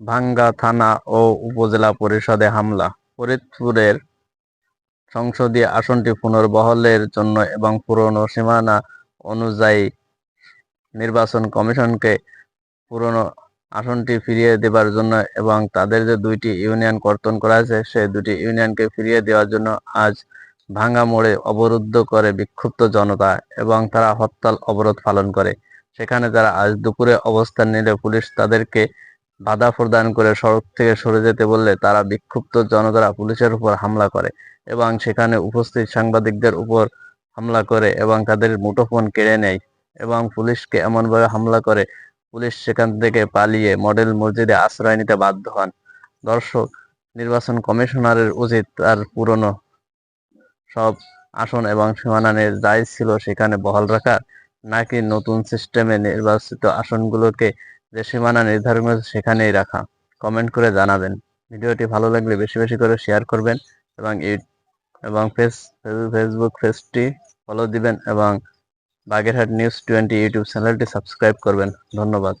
ভাঙ্গা থানা ও উপজেলা পরিষদে হামলা। ফরিদপুরের সংসদীয় আসনটি পুনর্বহলের জন্য এবং পুরনো সীমানা অনুযায়ী নির্বাচন কমিশনকে পুরনো আসনটি ফিরিয়ে দেবার জন্য এবং তাদের যে দুইটি ইউনিয়ন কর্তন করা হয়েছে, সেই দুটি ইউনিয়নকে ফিরিয়ে দেওয়ার জন্য আজ ভাঙ্গা মোড়ে অবরুদ্ধ করে বিক্ষুব্ধ জনতা এবং তারা হরতাল অবরোধ পালন করে। সেখানে তারা আজ দুপুরে অবস্থান নিলে পুলিশ তাদেরকে বাধা প্রদান করে সড়ক থেকে সরে যেতে বললে তারা বিক্ষুব্ধ জনতারা পুলিশের উপর হামলা করে এবং সেখানে উপস্থিত সাংবাদিকদের উপর হামলা করে এবং তাদের মুঠোফোন কেড়ে নেয় এবং পুলিশকে এমনভাবে হামলা করে পুলিশ সেখান থেকে পালিয়ে মডেল মসজিদে আশ্রয় নিতে বাধ্য হন। দর্শক, নির্বাচন কমিশনারের উচিত তার পুরনো সব আসন এবং সীমানা নিয়ে যাই ছিল সেখানে বহাল রাখা, নাকি নতুন সিস্টেমে নির্বাচিত আসনগুলোকে যে সীমানা নির্ধারণ করেছে সেখানেই রাখা। কমেন্ট করে জানাবেন। ভিডিওটি ভালো লাগলে বেশি বেশি করে শেয়ার করবেন এবং এবং ফেস ফেসবুক পেজটি ফলো দিবেন এবং বাগেরহাট নিউজ টোয়েন্টি ইউটিউব চ্যানেলটি সাবস্ক্রাইব করবেন। ধন্যবাদ।